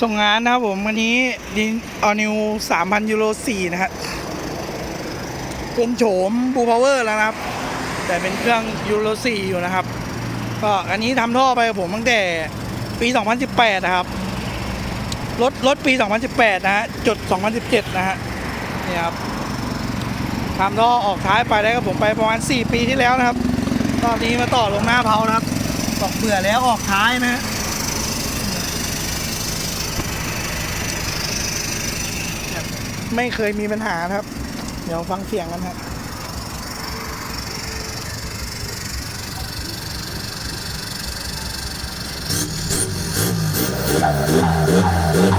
ส่งงานนะครับผมวันนี้ดินออนิว3,000ยูโร4นะฮะเป็นโฉมบูพาวเวอร์แล้วนะครับ แต่เป็นเครื่องยูโร4อยู่นะครับ ก็อันนี้ทำท่อไปกับผมตั้งแต่ปี 2018 นะครับ รถรถปี 2018 นะฮะจุด 2017 นะฮะนี่ครับทำท่อออกท้ายไปได้กับผมไปประมาณ 4 ปีที่แล้วนะครับรอบนี้มาต่อลงหน้าเผานะครับบอกเบื่อแล้วออกท้ายนะฮะ ไม่เคยมีปัญหาครับ เดี๋ยวฟังเสียงกันครับอ